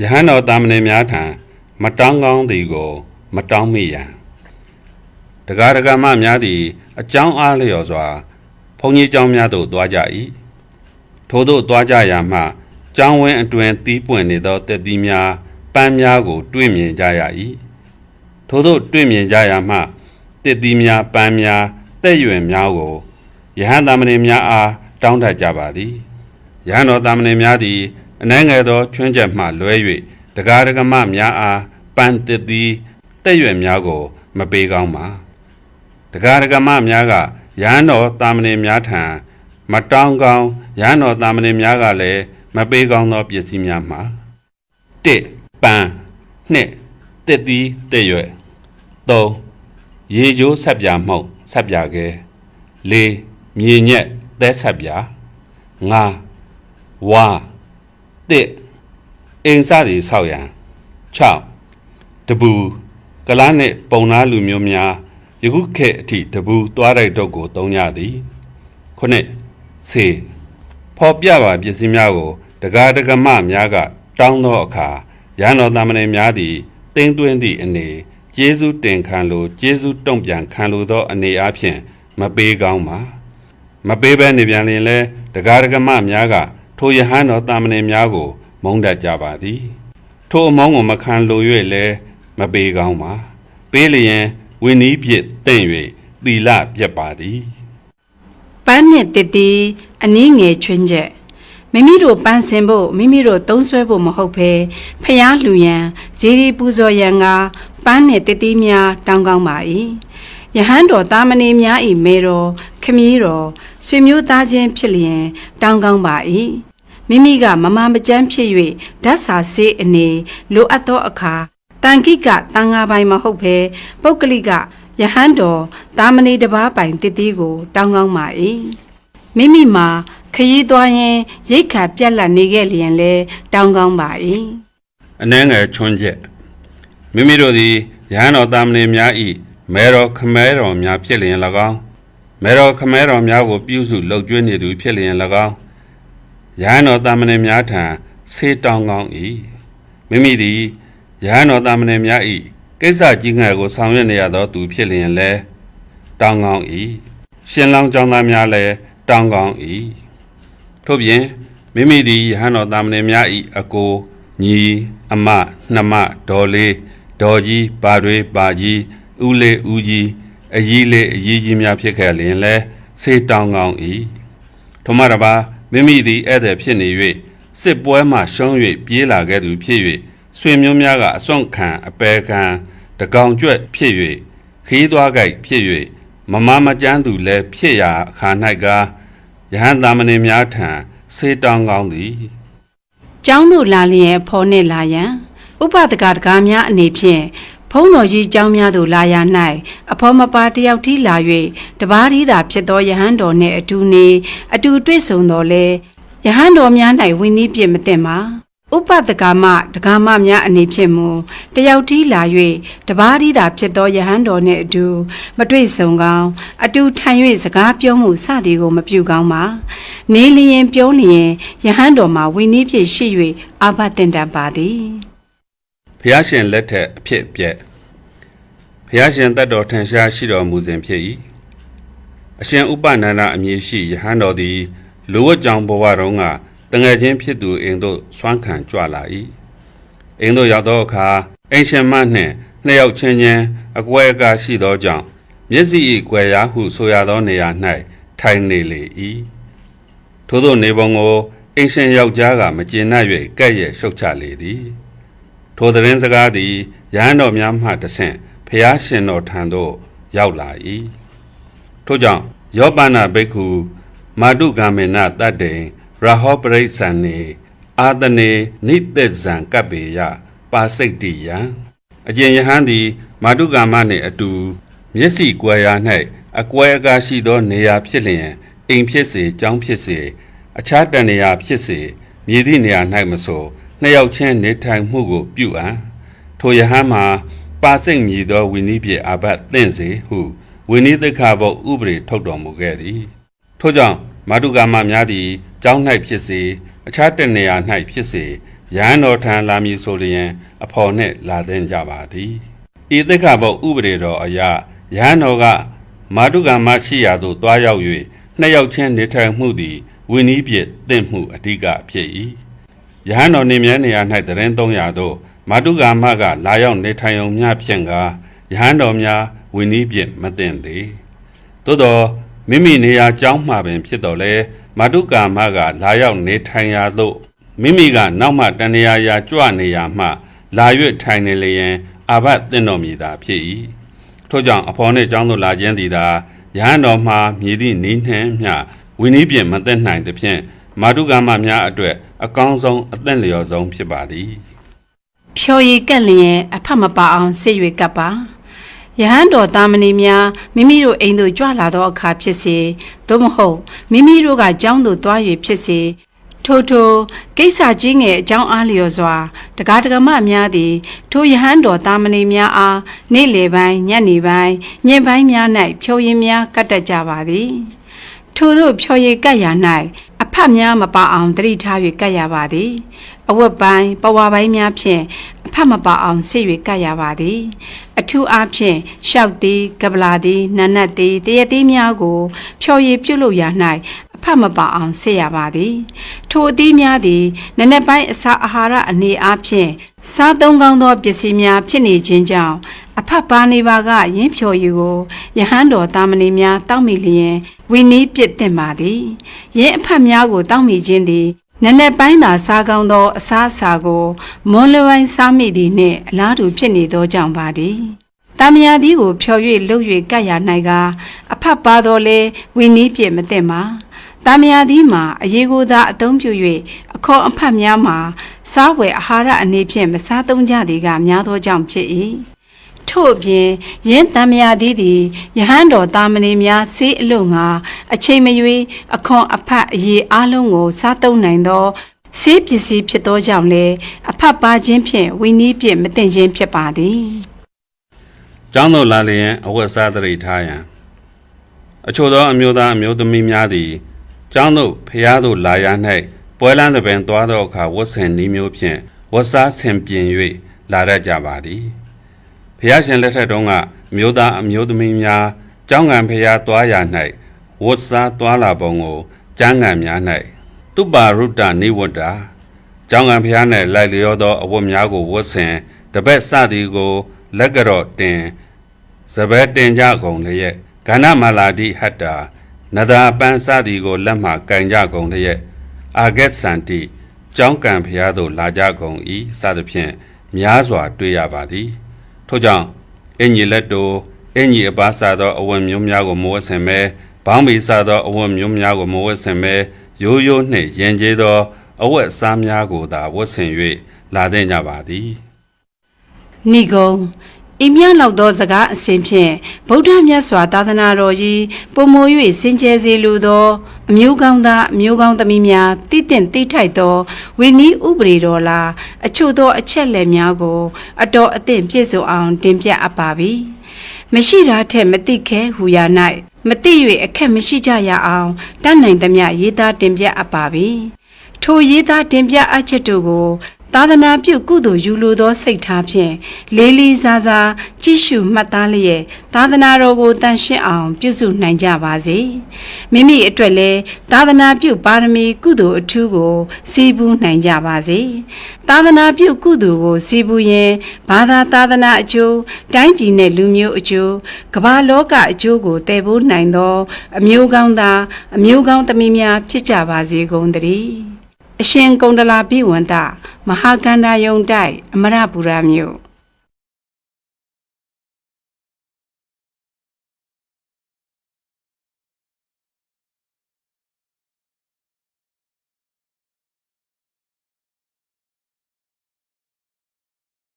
ယဟန်တော်တာမဏေများထံမတောင်းကောင်းသည်ကို မတောင်းမိရန်တကားတကမများသည် အကြောင်းအားလျော်စွာဘုန်းကြီးကျောင်းများသို့သွားကြ၏ထို့သို့သွားကြရာမှကျောင်းဝင်းအတွင်တီးပွင့်နေသောတက်သီးများပန်းများကို တွေ့မြင်ကြရ၏ထို့သို့တွေ့မြင်ကြရာမှတက်သီးများပန်းများတက်ရွင်များကိုယဟန်တာမဏေများအားတောင်းတကြပါသည်ယဟန်တော်တာမဏေများသည် အနှဲငယ်သောချွင်းချက်မှလွဲ၍တကားတကမများအားပန်းတည်သည်တက်ရွယ်များကို မပေးကောင်းပါတကားတကမများကရဟန်းတော်တာမဏေများထံမတောင်းကောင်းရဟန်းတော်တာမဏေများကလည်းမပေးကောင်းသောပစ္စည်းများမှာ1ပန်း2တက်သည်တက်ရွယ်3ရေကြိုးဆက်ပြမှုန့်ဆက်ပြခဲ4မြေညက်သဲဆက်ပြ5ဝါ တစ်အိမ်စသည်ဆောက်ရန်6တပူကလားနှင့်ပုံနာလူမျိုးများယခုခေတ်အထိတပူသွားတိုက်တော့ကိုသုံးကြသည်ခုနှစ်စေဖော်ပြပါပစ္စည်းများကို တကားတကမများက တောင်းသောအခါရဟန်းတော်သမဏေများသည်တင်းသွင်းသည့်အနေကျေးဇူးတင်ခံလိုကျေးဇူးတုံ့ပြန်ခံလိုသောအနေအချင်းမပေးကောင်းပါမပေးဘဲနေပြန်ရင်လဲတကားတကမများက ထိုယဟန်တော်တာမဏေများကို မုန်းတတ်ကြပါသည်ထိုအမောင်းကိုမခံလို၍လဲမပေးကောင်းပါပေးလျင်ဝင်းနီးပြစ်တင့်၍သီလပြတ်ပါသည်ပန်းနဲ့တစ်တီအနည်းငယ်ချွင်းချက်မိမိတို့ပန်းစင်ဖို့မိမိတို့သုံးဆွဲဖို့မဟုတ်ဘဲဖျားလှူရန်ဇီရီပူဇော်ရန်ကပန်းနဲ့တစ်တီများတောင်းကောင်းပါ၏ယဟန်တော်တာမဏေများ၏မေတော်ခမည်းတော်ဆွေမျိုးသားချင်းဖြစ်လျင်တောင်းကောင်းပါ၏ မိမိကမမမကျန်းဖြစ်၍ဓာတ်စာစေးအနေလိုအပ်သောအခါတန်ခိကတန်ငါပိုင်မဟုတ်ဘဲပုဂ္ဂလိကယဟန်တော်တာမဏေတစ်ပါးပိုင်တစ်တီကိုတောင်းကောင်းပါ၏မိမိမှာခရီးသွားရင်ရိတ်ခါပြက်လက်နေခဲ့လျင်လဲတောင်းကောင်းပါ၏အနှဲငယ်ချွန်းချက်မိမိတို့သည်ယဟန်တော်တာမဏေများဤမဲတော်ခမဲတော်များဖြစ်လျင်၎င်းမဲတော်ခမဲတော်များကိုပြုစုလှုပ်ကျွေးနေသူဖြစ်လျင်၎င်း ယဟန်တော်တာမဏေများထံဆေးတောင်းကောင်း၏မိမိသည်ယဟန်တော်တာမဏေများဤကိစ္စကြီးငယ်ကိုဆောင်ရွက်နေရသောသူဖြစ်လျင်လဲတောင်းကောင်း၏ရှင်လောင်းကြောင်းသားများလည်းတောင်းကောင်း၏ထို့ပြင်မိမိသည်ယဟန်တော်တာမဏေများဤအကိုညီအမနှမဒေါ်လေးဒေါ်ကြီးပါတွေပါကြီးဦးလေးဦးကြီးအကြီးလေးအကြီးကြီးများဖြစ်ခဲ့လျင်လဲဆေးတောင်းကောင်း၏ထိုမှတပါ မိမိသည်ဧည့်သည်ဖြစ်နေ၍စစ်ပွဲမှရှုံး၍ပြေးလာခဲ့သူဖြစ်၍ဆွေမျိုးများကအစွန့်ခံအပယ်ခံတကောင်ကျွက်ဖြစ်၍ခီးသွားကြိုက်ဖြစ်၍မမမကျန်းသူလည်းဖြစ်ရာအခါ၌ကယဟန်တာမဏေများထံဆေးတောင်းကောင်းသည်ကျောင်းသို့လာလျင်အဖော်နှင့်လာရန်ဥပဒကတကားများအနေဖြင့် ဖုံးတော်ကြီးကျောင်းများသို့လာရ၌အဖော်မပါတယောက်ထီလာ၍တပါးရီသာဖြစ်သောယဟန်တော်နှင့်အတူနေအတူတွေ့ဆုံတော်လဲယဟန်တော်များ၌ဝင်းနီးပြစ်မသိပါဥပဒကမဒကာမများအနေဖြင့်မူတယောက်ထီလာ၍တပါးရီသာဖြစ်သောယဟန်တော်နှင့်အတူမတွေ့ဆုံကောင်းအတူထိုင်၍စကားပြောမှုစသည်ကိုမပြုကောင်းပါနေလျင်ပြောလျင်ယဟန်တော်မှာဝင်းနီးပြစ်ရှိ၍အာဘတင်တတ်ပါသည် ဖျားရှင်လက်ထက်အဖြစ်အပျက်ဖျားရှင်တတ်တော်ထင်ရှားရှိတော်မူစဉ်ဖြစ်၏အရှင်ဥပနန္ဒအမည်ရှိယဟန်တော်သည်လူဝတ်ကြောင့်ဘဝတုန်းကတငယ်ချင်းဖြစ်သူအိမ်သို့ဆွမ်းခံကြွလာ၏အိမ်သို့ရောက်သောအခါအိမ်ရှင်မနှင့်နှစ်ယောက်ချင်းချင်းအကွဲအကားရှိသောကြောင့်မျက်စိ၏ကွယ်ရာဟုဆိုရသောနေရာ၌ထိုင်နေလေ၏ထို့သောနေပုံကိုအိမ်ရှင်ယောက်ျားကမကျေနပ်၍ကဲ့ရဲ့ရှုတ်ချလေသည် ထိုသတင်းစကားသည်ရဟန်းတော်များမှတဆင့်ဖျားရှင်တော်ထံသို့ရောက်လာ၏ထို့ကြောင့်ယောပနာဘိက္ခုမာတုဂာမေနတတ္တေရဟောပရိစ္ဆန်နေအာတနေနိသက်ဇံကပ္ပေယပါစိတ်တိယံအကျင့်ယဟန်သည် မာတုဂာမနှင့်အတူ မျက်စိကွယ်ရာ၌အကွဲအကားရှိသော နေရာဖြစ်လျင်အိမ်ဖြစ်စေကျောင်းဖြစ်စေ အခြားတန်နေရာဖြစ်စေ မြည်သည့်နေရာ၌မဆို နှစ်ယောက်ချင်းနေထိုင်မှုကိုပြုအံထိုယဟန်မှာပါစိတ်မြည်သောဝိနည်းဖြင့်အဘတ်သင့်စေဟုဝိနည်းသက္ခဘုတ်ဥပရိထုတ်တော်မူခဲ့သည်ထို့ကြောင့်မာတုကာမများသည်ကျောင်း၌ဖြစ်စေအခြားတနေရာ၌ဖြစ်စေရဟန်းတော်ထံလာမည်ဆိုလျင် အဖော်နှင့်လာတဲ့ကြပါသည်ဤသိက္ခာပုဒ်ဥပဒေတော်အရာရဟန်းတော်ကမာတုကမရှိရာသို့တွားရောက်၍နှစ်ယောက်ချင်းနေထိုင်မှုသည်ဝိနည်းပြည့်တင့်မှုအဓိကဖြစ်၏ ယဟန်တော်နေမြဲနေရာ၌တရင်300သို့မာတုကာမကလာရောက်နေထိုင်ုံများဖြင့်ကယဟန်တော်များဝိနည်းပြည့်မတင့်သေးသို့သောမိမိနေရာကျောင်းမှပင်ဖြစ်တော်လဲမာတုကာမကလာရောက်နေထိုင်ရာသို့မိမိကနောက်မှတဏှာရာကြွနေရာမှ လာ၍ထိုင်နေလျင်အာဘတ်တင့်တော်မူတာဖြစ်၏ထို့ကြောင့်အဖော်နှင့်ကျောင်းသို့လာခြင်းသည်သာယဟန်တော်မှာမြည်သည့်နီးနှင်းမျှဝိနည်းပြည့်မသက်နိုင်သဖြင့်မာတုကာမများအတွက် အကောင်းဆုံးအသင့်လျော်ဆုံးဖြစ်ပါသည်ဖြော်ရည်ကန့်လျင်အဖတ်မပါအောင်စစ်၍ကပ်ပါယဟန်တော်တာမဏေများမိမိတို့အိမ်သို့ကြွလာသောအခါဖြစ်စေသို့မဟုတ်မိမိတို့ကကျောင်းသို့သွား၍ဖြစ်စေထို့ထိုကိစ္စကြီးငယ်အကြောင်းအားလျော်စွာတကားတကမများသည်ထိုယဟန်တော်တာမဏေများအားနေ့လယ်ပိုင်းညနေပိုင်းညင်ပိုင်းများ၌ဖြော်ရည်များကတ်တတ်ကြပါသည်ထို့သောဖြော်ရည်ကတ်ရာ၌အ ဖတ်များမပါအောင်တတိထား၍ကတ်ရပါသည်အဝတ်ပိုင်းပဝါပိုင်းများဖြင့်အဖတ်မပါအောင်ဆစ်၍ကတ်ရပါသည် အထူးအားဖြင့်ရှောက်သည်ကပလာသည်နတ်နတ်သည်တရသည်များကို ဖြော်ရည်ပြုတ်လို့ရာ၌အဖတ်မပါအောင်ဆစ်ရပါသည် ထိုအသီးများသည်နက်နက်ပိုင်းအစာအာဟာရအနေအားဖြင့်စားသုံးကောင်းသောပစ္စည်းများဖြစ်နေခြင်းကြောင့် အဖတ်ပါနေပါကရင်းဖြော်ရည်ကိုယဟန်တော်တာမဏေများတောက်မိလျင်ဝီနီးပြစ်တင်ပါသည်ရင်းအဖတ်များကိုတောက်မိခြင်းသည်နက်နက်ပိုင်းသာစားကောင်းသောအစားအစာကိုမွန်လွယ်ပိုင်းစားမိသည်နှင့်အလားတူဖြစ်နေသောကြောင့်ပါသည်တာမယာသည်ကိုဖြော်၍လှုပ်၍ကတ်ရ၌ကအဖတ်ပါတော်လဲဝီနီးပြစ်မတင်ပါတာမယာသည်မှာအရေးကိုသာအသုံးပြု၍အခေါ်အဖတ်များမှာစားဝယ်အာဟာရအနေဖြင့်မစားသုံးကြသည်ကများသောကြောင့်ဖြစ်၏ ထို့အပြင်ယင်းတမယာသည်သည်ယဟန်တော်တာမဏေများစေးအလို့ငါအချိန်မရွေးအခွန်အဖတ်အရေးအလုံးကိုစားသုံးနိုင်သောစေးပစ္စည်းဖြစ်သောကြောင့်လည်းအဖတ်ပါခြင်းဖြင့်ဝိနည်းဖြင့်မတင်ခြင်းဖြစ်ပါသည်ကျောင်းသို့လာလျင်အဝတ်စားတရိထားရန်အချို့သောအမျိုးသားအမျိုးသမီးများသည်ကျောင်းသို့ဖျားသို့လာရ၌ပွဲလန်းသပင်သွားသောအခါဝတ်ဆင်နည်းမျိုးဖြင့်ဝတ်စားဆင်ပြင်၍လာရကြပါသည် ဖျားရှင်လက်ထက်တုန်းကမျိုးသားအမျိုးသမီးများကျောင်းငံဖျားသွားရ၌ဝတ်စားသွားလာပုံကိုကျမ်းဂန်များ၌တုပါရုတ္တနိဝတ္တာကျောင်းကံဖျား၌လိုက်လျောသောအဝတ်များကိုဝတ်ဆင်တပည့်စသည်ကို လက်ကြော့တင်စပယ်တင်ကြကုန်လျက်ကဏမလာတိဟတ္တာနဒာပန်းစသည်ကိုလက်မှကင်ကြကုန်လျက်အာဂက်စန္တိကျောင်းကံဖျားသို့လာကြကုန်၏စသဖြင့်များစွာတွေ့ရပါသည် ထို့ကြောင့်အင်ကြီးလက်တို့အင်ကြီးအပါစားသောအဝတ်မျိုးများကိုမဝတ်ဆင်ပဲဘောင်းမီစားသောအဝတ်မျိုးများကိုမဝတ်ဆင်ပဲရိုးရိုးနှင့်ရင်ကျေးသောအဝတ်အစားများကိုသာဝတ်ဆင်၍လာတဲ့ကြပါသည်ဏိဂုံ ဤမြလောက်သောစကားအစဉ်ဖြင့်ဗုဒ္ဓမြတ်စွာသာသနာတော်ကြီးပုံမိုး၍စင်ကြယ်စေလိုသောအမျိုးကောင်းသားအမျိုးကောင်းသမီးများတည်တင့်တိထိုက်သောဝိနည်းဥပဒေတော်လာအချို့သောအချက်လက်များကို အတော်အသင့်ပြည့်စုံအောင်တင်ပြအပ်ပါပြီမရှိတာထက်မတိခဲဟူရာ၌မတိ၍အခက်မရှိကြရအောင်တတ်နိုင်သမျှရေးသားတင်ပြအပ်ပါပြီထိုရေးသားတင်ပြအပ်ချက်တို့ကို သာသနာပြုကုသိုလ်ယူလိုသောစိတ်ထားဖြင့်လေးလေးစားစားကြည့်ရှုမှတ်သားလျက်သာသနာတော်ကိုတန်ရှင်းအောင် ပြုစုနိုင်ကြပါစေမိမိအတွက်လည်းသာသနာပြုပါရမီကုသိုလ်အထူးကိုစီးပူးနိုင်ကြပါစေသာသနာပြုကုသိုလ်ကိုစီးပူးရင်ဘာသာသာသနာအကျိုးတိုင်းပြည်နဲ့လူမျိုးအကျိုးကမ္ဘာလောကအကျိုးကိုတည်ဖို့နိုင်သော အမျိုးကောင်းသားအမျိုးကောင်းသမီးများဖြစ်ကြပါစေကုန်သတည်း အရှင်ကုန္ဒလာပိဝန္တမဟာကန္တာယုံတိုက်အမရပူရမြို့